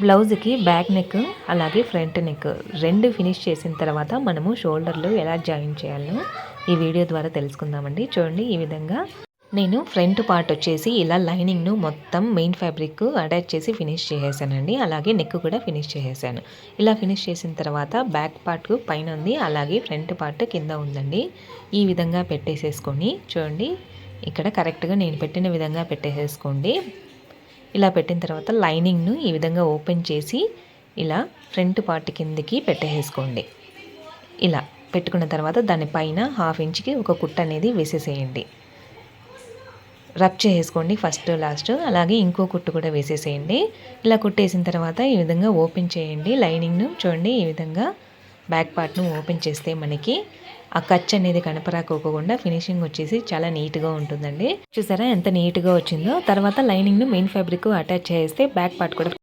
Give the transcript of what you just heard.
బ్లౌజ్కి back neck అలాగే front neck రెండు ఫినిష్ చేసిన తర్వాత మనము షోల్డర్లు ఎలా జాయిన్ చేయాలో ఈ వీడియో ద్వారా తెలుసుకుందామండి. చూడండి ఈ విధంగా నేను ఫ్రంట్ పార్ట్ వచ్చేసి ఇలా లైనింగ్ను మొత్తం మెయిన్ ఫ్యాబ్రిక్ అటాచ్ చేసి ఫినిష్ చేసేసానండి. అలాగే నెక్ కూడా ఫినిష్ చేసేసాను. ఇలా ఫినిష్ చేసిన తర్వాత బ్యాక్ పార్ట్ పైన ఉంది అలాగే ఫ్రంట్ పార్ట్ కింద ఉందండి. ఈ విధంగా పెట్టేసేసుకొని చూడండి ఇక్కడ కరెక్ట్గా నేను పెట్టిన విధంగా పెట్టేసేసుకోండి. ఇలా పెట్టిన తర్వాత లైనింగ్ను ఈ విధంగా ఓపెన్ చేసి ఇలా ఫ్రంట్ పార్ట్ కిందకి పెట్టేసుకోండి. ఇలా పెట్టుకున్న తర్వాత దానిపైన హాఫ్ ఇంచ్కి ఒక కుట్ట అనేది వేసేసేయండి. రబ్ చేసుకోండి ఫస్ట్ లాస్ట్. అలాగే ఇంకో కుట్టు కూడా వేసేసేయండి. ఇలా కుట్టేసిన తర్వాత ఈ విధంగా ఓపెన్ చేయండి. లైనింగ్ను చూడండి ఈ విధంగా బ్యాక్ పార్ట్ను ఓపెన్ చేస్తే మనకి ఆ కచ్ అనేది కనపరాకోకుండా ఫినిషింగ్ వచ్చేసి చాలా నీట్గా ఉంటుందండి. చూసారా ఎంత నీట్గా వచ్చిందో? తర్వాత లైనింగ్ను మెయిన్ ఫ్యాబ్రిక్ అటాచ్ చేస్తే బ్యాక్ పార్ట్ కూడా